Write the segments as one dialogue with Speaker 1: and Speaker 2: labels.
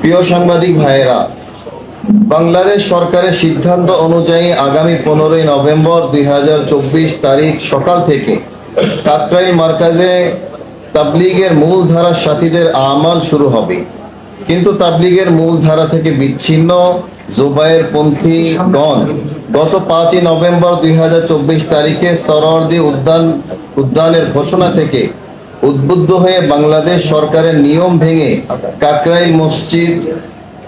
Speaker 1: প্রিয় সাংবাদিক ভাইয়েরা, বাংলাদেশ সরকারের সিদ্ধান্ত অনুযায়ী আগামী পনেরোই নভেম্বর দুই তারিখ সকাল থেকে কাকরাইল মার্কাজে তাবলিগের মূল ধারার সাথীদের আমাল শুরু হবে। কিন্তু তাবলিগের মূল ধারা থেকে বিচ্ছিন্ন জুবায়ের পন্থী গণ গত পাঁচই নভেম্বর দুই হাজার চব্বিশ তারিখে সরওয়ার্দী উদ্যান উদ্যানের ঘোষণা থেকে উদ্বুদ্ধ হয়ে বাংলাদেশ সরকারের নিয়ম ভেঙে কাকরাইল মসজিদ,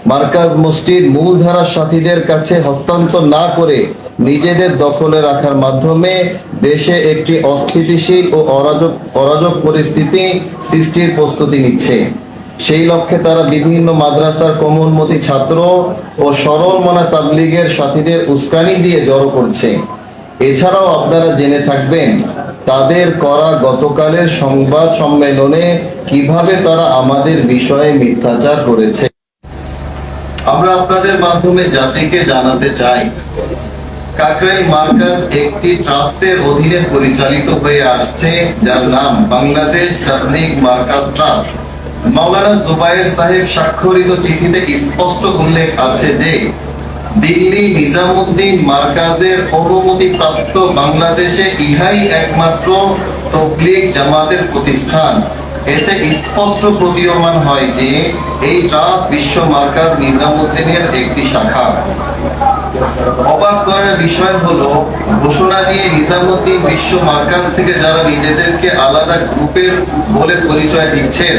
Speaker 1: মার্কাজ মসজিদ মূলধারার সাথীদের কাছে হস্তান্তর না করে নিজেদের দখলে রাখার মাধ্যমে দেশে একটি অস্থিতিশীল ও অরাজক অরাজক পরিস্থিতি সৃষ্টির প্রস্তুতি নিচ্ছে। সেই লক্ষ্যে তারা বিভিন্ন মাদ্রাসার কোমলমতি ছাত্র ও সরল মনা তাবলিগের সাথীদের উস্কানি দিয়ে জড়ো করছে। এছাড়াও আপনারা জেনে থাকবেন তাদের করা গতকালের সংবাদ সম্মেলনে কীভাবে তারা আমাদের বিষয়ে মিথ্যাচার করেছে। আমরা আপনাদের মাধ্যমে জাতিকে জানাতে চাই। কাকরাইল মার্কাজ একটি ট্রাস্টের অধীনে পরিচালিত হয়ে আসছে, যার নাম বাংলাদেশ তাবলিগ মার্কাজ ট্রাস্ট। মাওলানা জুবাইর সাহেব স্বাক্ষরিত চিঠিতে স্পষ্ট উল্লেখ আছে যে দিল্লি নিজামুদ্দিন মার্কাজের অনুমতিপ্রাপ্ত বাংলাদেশে ইহাই একমাত্র তবলিগ জামাতের প্রতিষ্ঠান। এতে স্পষ্ট প্রতীয়মান হয় যে, এই ট্রাস্ট বিশ্ব মার্কাজ নিজামুদ্দিনের একটি শাখা। অবাক করার বিষয় হলো, ঘোষণা দিয়ে নিজামুদ্দিন বিশ্ব মার্কাজ থেকে যারা নিজেদেরকে আলাদা গ্রুপের বলে পরিচয় দিচ্ছেন,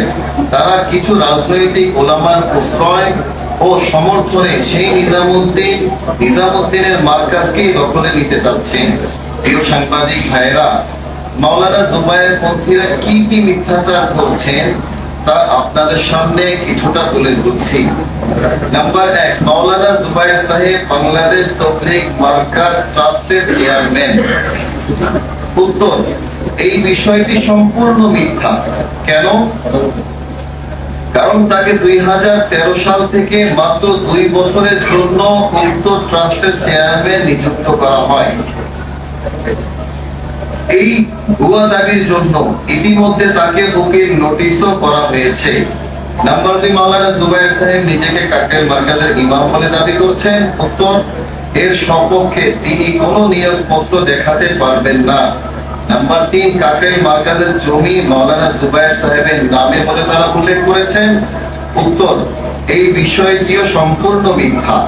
Speaker 1: তারা কিছু রাজনৈতিক ওলামার প্রশ্রয় ও সমর্থনে সেই নিজামুদ্দিন নিজামুদ্দিনের মার্কাজকেই দখলে নিতে চাচ্ছেন প্রিয় সাংবাদিক ভাইয়েরা, মাওলানা জুবায়ের পন্থীরা কি কি মিথ্যাচার করছেন তা আপনাদের সামনে কিছুটা তুলে ধরছি। নাম্বার এক, মাওলানা জুবায়ের সাহেব বাংলাদেশ তবলিগ মার্কাজ ট্রাস্টের চেয়ারম্যান। উত্তর, এই বিষয়টি সম্পূর্ণ মিথ্যা। কেন? কারণ তাকে দুই সাল থেকে মাত্র দুই বছরের জন্য উক্ত ট্রাস্টের চেয়ারম্যান নিযুক্ত করা হয়। এই ভুয়া দাবির জন্য ইতিমধ্যে তাকে উকিল নোটিশও করা হয়েছে। নাম্বার দুই মাওলানা জুবাইর সাহেব নিজেকে কাকরেল মার্কাজের ইমাম বলে দাবি করছেন। উত্তর, এর সপক্ষে তিনি কোনো নিয়োগপত্র দেখাতে পারবেন না। নাম্বার তিন কাকরেল মার্কাজের জমি মাওলানা জুবাইর সাহেবের নামে বলে তারা উল্লেখ করেছেন। উত্তর, এই বিষয়টিও সম্পূর্ণ মিথ্যা।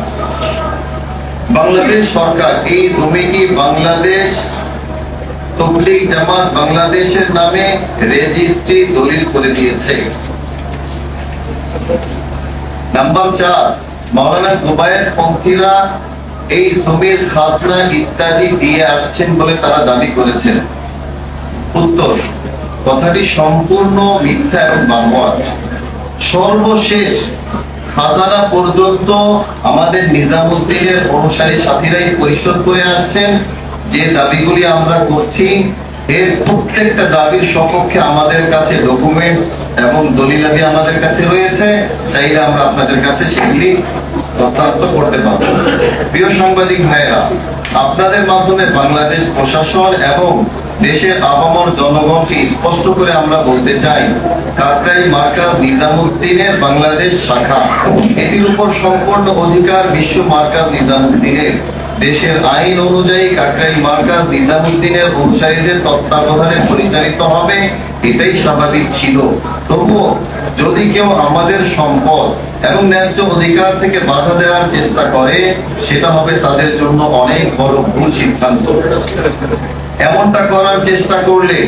Speaker 1: বাংলাদেশ সরকার, এই জমিটি বাংলাদেশ তবলিগ জামাত বাংলাদেশের নামে রেজিস্ট্রি দলিল করে দিয়েছে? নাম্বার চার, মাওলানা জুবায়ের পন্থীরা এই জমির খাজনা ইত্যাদি দিয়ে আসছেন বলে তারা দাবি করেছেন। উত্তর, কথাটি সম্পূর্ণ মিথ্যা এবং বানোয়াট। সর্বশেষ খাজানা পর্যন্ত আমাদের নিজামুদ্দিনের অনুসারী সাথীরাই পরিশোধ করে আসছেন। যে দাবিগুলি আমরা করছি, এর প্রত্যেকটা দাবির সপক্ষে আমাদের কাছে ডকুমেন্টস এবং দলিলাদি আমাদের কাছে রয়েছে। চাইলে আমরা আপনাদের কাছে সেগুলি হস্তান্তর করতে পারব। প্রিয় সাংবাদিক ভাইয়েরা আপনাদের মাধ্যমে বাংলাদেশ প্রশাসন এবং দেশের আবামর জনগণকে স্পষ্ট করে আমরা বলতে চাই কাকরাই মার্কাজ নিজামুদ্দিনের বাংলাদেশ শাখা। এটির উপর সম্পূর্ণ অধিকার বিশ্ব মার্কাজ নিজামুদ্দিনের। দেশের আইন অনুযায়ী কাকরাইল মার্কাজ নিজামুদ্দিনের অনুসারীদের তত্ত্বাবধানে পরিচালিত হবে, এটাই স্বাভাবিক ছিল। তবুও যদি কেউ আমাদের সম্পদ এবং ন্যায্য অধিকার থেকে বাধা দেওয়ার চেষ্টা করে, সেটা হবে তাদের জন্য অনেক বড় ভুল সিদ্ধান্ত। এমনটা করার চেষ্টা করলে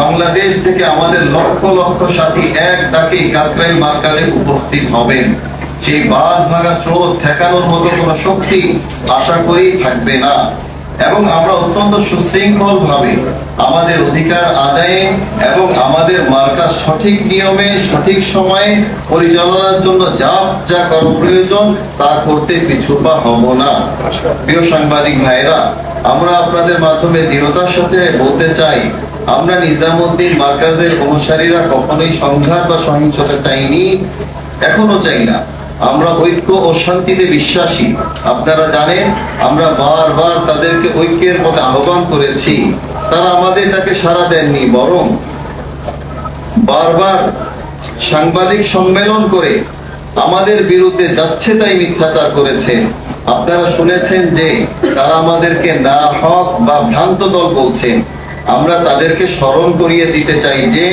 Speaker 1: বাংলাদেশ থেকে আমাদের লক্ষ লক্ষ সাথী এক ডাকে কাকরাইল মার্কালে উপস্থিত হবেন। সেই বাদ ভাঙা স্রোত ঠেকানোর মতো কোনো শক্তি আশা করি থাকবে না। এবং আমরা অত্যন্ত সুশৃঙ্খল ভাবে আমাদের অধিকার আদায়ে এবং আমাদের মার্কা সঠিক নিয়মে, সঠিক সময়ে পরিচালনার জন্য যা যা করা প্রয়োজন তা করতে পিছুপা হব না। প্রিয় সাংবাদিক ভাইরা আমরা আপনাদের মাধ্যমে দৃঢ়তার সাথে বলতে চাই, আমরা নিজামুদ্দিন মার্কাজের অনুসারীরা কখনোই সংঘাত বা সহিংসতা চাইনি, এখনও চাই না। আমরা ঐক্য ও শান্তিতে বিশ্বাসী। আপনারা জানেন, আমরা বারবার তাদেরকে ঐক্যের পথে আহ্বান করেছি। তারা আমাদের ডাকে সাড়া দেননি, বরং বারবার সাংবাদিক সম্মেলন করে আমাদের বিরুদ্ধে যাচ্ছে তাই মিথ্যাচার করেছেন আপনারা শুনেছেন যে তারা আমাদেরকে না হক বা ভ্রান্ত দল বলছেন আমরা তাদেরকে স্মরণ করিয়ে দিতে চাই যে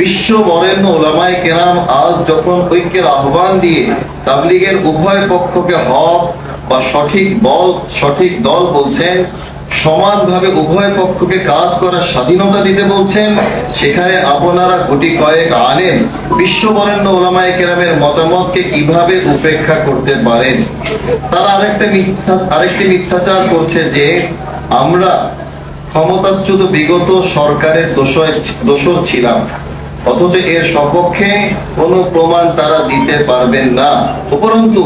Speaker 1: বিশ্ব বরেণ্য ওলামায় কেরাম আজ যখন ঐক্যের আহ্বান দিয়ে তাবলিগের উভয় পক্ষকে হক বা সঠিক বল, সঠিক দল বলছেন, সমানভাবে উভয় পক্ষকে কাজ করার স্বাধীনতা দিতে বলছেন, সেখানে আপনারা কোটি কয়েক আলেম বিশ্ব বরেণ্য ওলামায় কেরামের মতামতকে কীভাবে উপেক্ষা করতে পারেন? তারা আরেকটা মিথ্যা, আরেকটি মিথ্যাচার করছে যে আমরা ক্ষমতাচ্যুত বিগত সরকারের দোষর দোষর ছিলাম। অথচ এর সপক্ষে কোনো প্রমাণ তারা দিতে পারবেন না। উপরন্তু,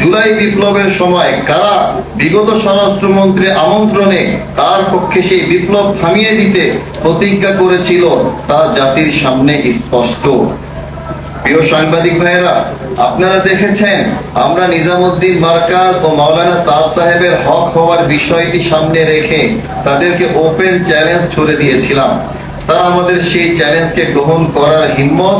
Speaker 1: জুলাই বিপ্লবের সময় কারা বিগত স্বরাষ্ট্রমন্ত্রীর আমন্ত্রণে তার পক্ষে সেই বিপ্লব থামিয়ে দিতে প্রতিজ্ঞা করেছিল, তা জাতির সামনে স্পষ্ট। প্রিয় সাংবাদিক ভাইয়েরা, আপনারা দেখেছেন, আমরা নিজামুদ্দিন মার্কাজ ও মাওলানা সাদ সাহেবের হক হওয়ার বিষয়টি সামনে রেখে তাদেরকে ওপেন চ্যালেঞ্জ ছুড়ে দিয়েছিলাম। তারা আমাদের সেই চ্যালেঞ্জকে গ্রহণ করার হিম্মত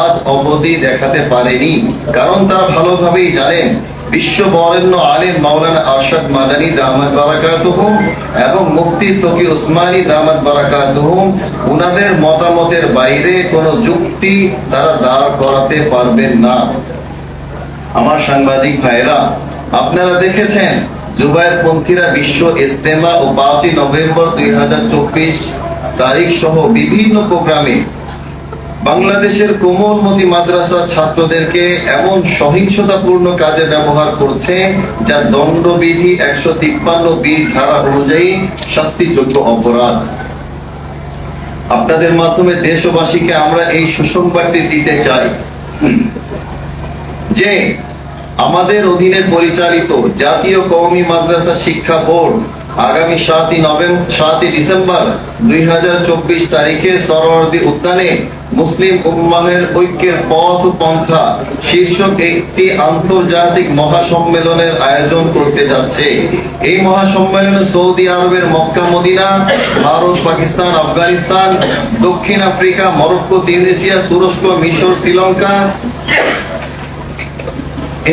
Speaker 1: আজ অবধি দেখাতে পারেনি। কারণ তারা ভালোভাবেই জানেন বিশ্ব বরেণ্য আলিম মাওলানা আরশাদ মাদানী দামাত বারাকাতুহুম এবং মুফতি তকি উসমানী দামাত বারাকাতুহুম, উনাদের মতামতের বাইরে কোনো যুক্তি তারা দাঁড় করাতে পারবেন না। আমার সাংবাদিক ভাইরা আপনারা দেখেছেন জুবাইর পন্থীরা বিশ্ব ইস্তেমা ও পাঁচই নভেম্বর দুই হাজার চব্বিশ তারিখ সহ বিভিন্ন প্রোগ্রামে বাংলাদেশের কোমলমতি মাদ্রাসা ছাত্রদেরকে এমন সহিংসতাপূর্ণ কাজে ব্যবহার করছে যা দণ্ডবিধি একশো তিপ্পান্ন বি ধারা অনুযায়ী শাস্তিযোগ্য অপরাধ। আপনাদের মাধ্যমে দেশবাসীকে আমরা এই সুসংবাদটি দিতে চাই যে আমাদের অধীনে পরিচালিত জাতীয় কওমি মাদ্রাসা শিক্ষা বোর্ড আগামী সাতই নভেম্বর সাতই ডিসেম্বর দুই তারিখে সরোয়ার্দী উদ্যানে মুসলিম উম্মাহের ঐক্যের পথ পন্থা শীর্ষক একটি আন্তর্জাতিক মহাসম্মেলনের আয়োজন করতে যাচ্ছে। এই মহাসম্মেলনে সৌদি আরবের মক্কা, মদিনা, ভারত, পাকিস্তান, আফগানিস্তান, দক্ষিণ আফ্রিকা, মরক্কো, তিউনিসিয়া, তুরস্ক, মিশর, শ্রীলঙ্কা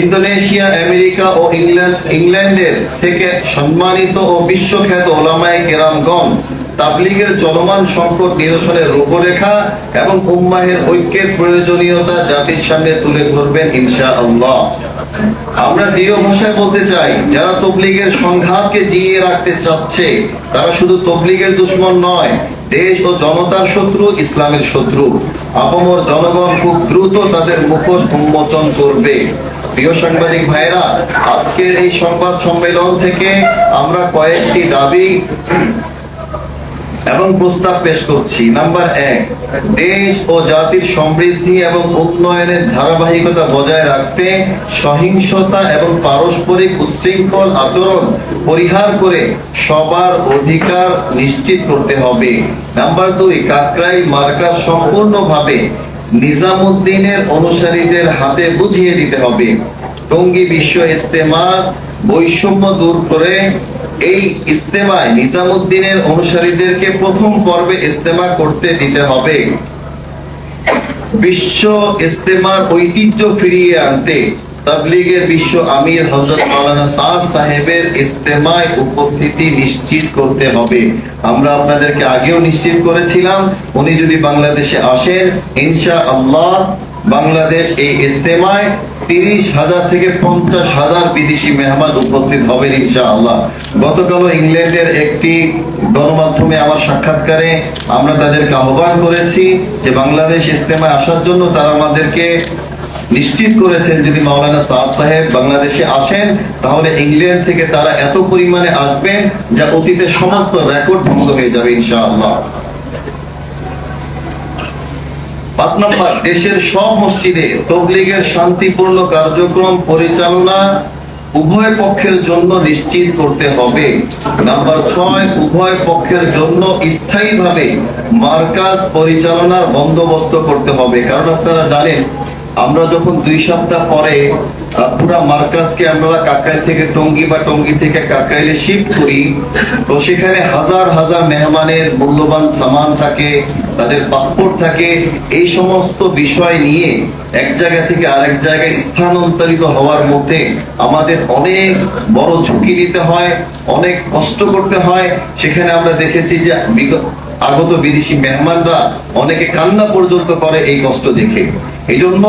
Speaker 1: ইন্দোনেশিয়া, আমেরিকা ও ইংল্যান্ড, ইংল্যান্ডের থেকে সম্মানিত ও বিশ্বখ্যাত ওলামায়ে কেরামগণ তাবলিগের চলমান সংকট নিরসনের রূপরেখা এবং উম্মাহের ঐক্যের প্রয়োজনীয়তা জাতির সামনে তুলে ধরবেন ইনশাআল্লাহ। আমরা দৃঢ় ভাষায় বলতে চাই, যারা তবলিগের সংঘাতকে জিয়ে রাখতে চাচ্ছে, তারা শুধু তবলিগের দুশ্মন নয়, দেশ ও জনতার শত্রু, ইসলামের শত্রু। আপামর জনগণ খুব দ্রুত তাদের মুখোশ উন্মোচন করবে। প্রিয় সাংবাদিক ভাইরা আজকের এই সংবাদ সম্মেলন থেকে আমরা কয়েকটি দাবি এবং প্রস্তাব পেশ করছি। নাম্বার এক, দেশ ও জাতির সমৃদ্ধি এবং উন্নয়নের ধারাবাহিকতা বজায় রাখতে সহিংসতা এবং পারস্পরিক উচ্ছৃঙ্খল আচরণ পরিহার করে সবার অধিকার নিশ্চিত করতে হবে। নাম্বার দুই কাকরাই মার্কাজ সম্পূর্ণভাবে নিজামুদ্দিনের অনুসারীদের হাতে বুঝিয়ে দিতে হবে। টঙ্গী বিশ্ব ইস্তেমার বৈষম্য দূর করে এই ইস্তেমায় নিজামুদ্দিনের অনুসারীদেরকে প্রথম পর্বে ইস্তেমা করতে দিতে হবে। বিশ্ব ইস্তেমার ঐতিহ্য ফিরিয়ে আনতে তাবলিগের বিশ্ব আমির হযরত মাওলানা সাদ সাহেবের ইস্তেমায় উপস্থিতি নিশ্চিত করতে হবে। আমরা আপনাদেরকে আগেও নিশ্চিত করেছিলাম, উনি যদি বাংলাদেশে আসেন, ইনশাআল্লাহ বাংলাদেশ এই ইস্তেমায় তিরিশ হাজার থেকে পঞ্চাশ হাজার বিদেশি মেহমান উপস্থিত হবেন ইনশাআল্লাহ। গতকালও ইংল্যান্ডের একটি গণমাধ্যমে আমার সাক্ষাৎকারে আমরা তাদেরকে আহ্বান করেছি যে বাংলাদেশ ইস্তেমায় আসার জন্য তারা আমাদেরকে নিশ্চিত করেছেন যদি মাওলানা সাদ সাহেব বাংলাদেশে আসেন, তাহলে ইংল্যান্ড থেকে তারা এত পরিমাণে আসবেন যা অতীতের সমস্ত রেকর্ড ভঙ্গ হয়ে যাবে, ইনশাআল্লাহ। পাঁচ নম্বর, দেশের সব মসজিদে তবলিগের শান্তিপূর্ণ কার্যক্রম পরিচালনা উভয় পক্ষের জন্য নিশ্চিত করতে হবে। নাম্বার ছয়, উভয় পক্ষের জন্য স্থায়ীভাবে মার্কাজ পরিচালনার বন্দোবস্ত করতে হবে। কারণ আপনারা জানেন আমরা যখন দুই সপ্তাহ পরে পুরা মার্কাজকে আমরা কাকরাইল থেকে টঙ্গী বা টঙ্গী থেকে কাকরাইলে শিফট করি, তো সেখানে হাজার হাজার মেহমানের মূল্যবান সামান থাকে, তাদের পাসপোর্ট থাকে। এই সমস্ত বিষয় নিয়ে এক জায়গা থেকে আরেক জায়গায় স্থানান্তরিত হওয়ার মধ্যে আমাদের অনেক বড় ঝুঁকি নিতে হয়, অনেক কষ্ট করতে হয়। সেখানে আমরা দেখেছি যে আগত বিদেশি মেহমানরা অনেকে কান্না পর্যন্ত করে এই কষ্ট দেখে। এই জন্য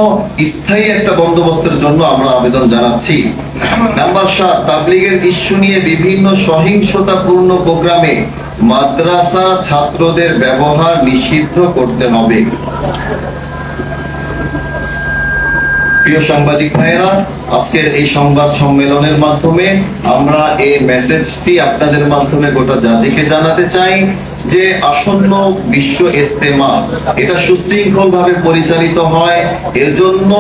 Speaker 1: স্থায়ী একটা বন্দোবস্তের জন্য আমরা আবেদন জানাচ্ছি। নাম্বার সাত, তাবলিগের ইস্যু নিয়ে বিভিন্ন সহিংসতাপূর্ণ প্রোগ্রামে মাদ্রাসা ছাত্রদের ব্যবহার নিষিদ্ধ করতে হবে। প্রিয় সাংবাদিক ভাইয়েরা, আজকের এই সংবাদ সম্মেলনের মাধ্যমে আমরা এই মেসেজটি আপনাদের মাধ্যমে গোটা জাতিকে জানাতে চাই যে আসন্ন বিশ্ব ইস্তেমা এটা সুশৃঙ্খল ভাবে পরিচালিত হয়। এর জন্য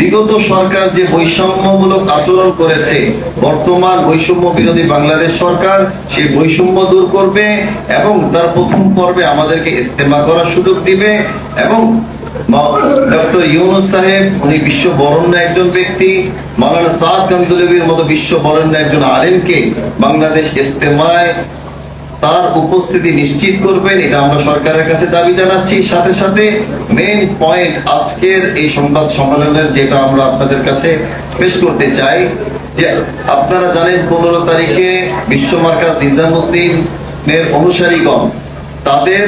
Speaker 1: বিগত সরকার যে বৈষম্যমূলক আচরণ করেছে, বর্তমান বৈষম্য বিরোধী বাংলাদেশ সরকার সেই বৈষম্য দূর করবে এবং তার প্রথম পর্বে আমাদেরকে ইস্তেমা করার সুযোগ দিবে এবং বরণ্য একজন ব্যক্তি। বিশ্ব একজন বাংলাদেশ তার উপস্থিতি নিশ্চিত করবেন, এটা আমরা সরকারের কাছে দাবি জানাচ্ছি। সাথে সাথে মেন পয়েন্ট আজকের এই সংবাদ সম্মেলনের যেটা আমরা আপনাদের কাছে পেশ করতে চাই, যে আপনারা জানেন পনেরো তারিখে বিশ্ব মার্কাজ নিজামুদ্দিনের অনুসারীগণ, তাদের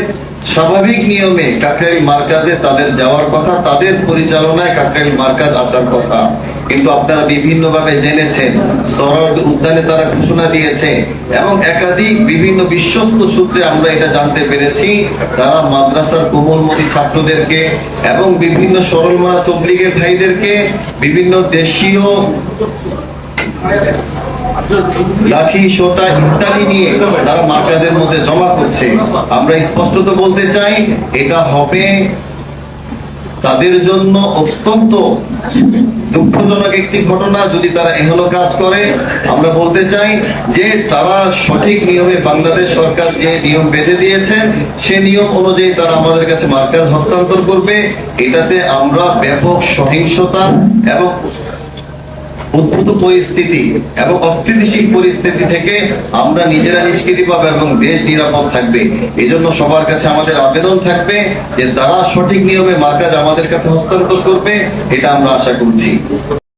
Speaker 1: স্বাভাবিক নিয়মে কাকরাইল মার্কাজে তাদের যাওয়ার কথা, তাদের পরিচালনায় কাকরাইল মার্কাজ আসার কথা। কিন্তু আপনারা বিভিন্ন ভাবে জেনেছেন, সরদ উদ্যানে তারা ঘোষণা দিয়েছে এবং একাধিক বিভিন্ন বিশ্বস্ত সূত্রে আমরা এটা জানতে পেরেছি। তারা মাদ্রাসার কোমলমতি ছাত্রদেরকে এবং বিভিন্ন সরলমানা তবলিগের ভাইদেরকে বিভিন্ন দেশীয় লাঠি, সোটা ইত্যাদি নিয়ে তারা মার্কাজের মধ্যে জমা করছে। আমরা স্পষ্টত বলতে চাই, এটা হবে তাদের জন্য অত্যন্ত দুঃখজনক একটি ঘটনা যদি তারা কাজ করে। আমরা বলতে চাই যে তারা সঠিক নিয়মে বাংলাদেশ সরকার যে নিয়ম বেঁধে দিয়েছেন সে নিয়ম অনুযায়ী তারা আমাদের কাছে মার্কাজ হস্তান্তর করবে। এটাতে আমরা ব্যাপক সহিংসতা এবং উদ্ভূত পরিস্থিতি এবং অস্থিতিশীল পরিস্থিতি থেকে আমরা নিজেরা নিষ্কৃতি পাবো এবং দেশ নিরাপদ থাকবে। এই জন্য সবার কাছে আমাদের আবেদন থাকবে যে তারা সঠিক নিয়মে মার্কাজ আমাদের কাছে হস্তান্তর করবে, এটা আমরা আশা করছি।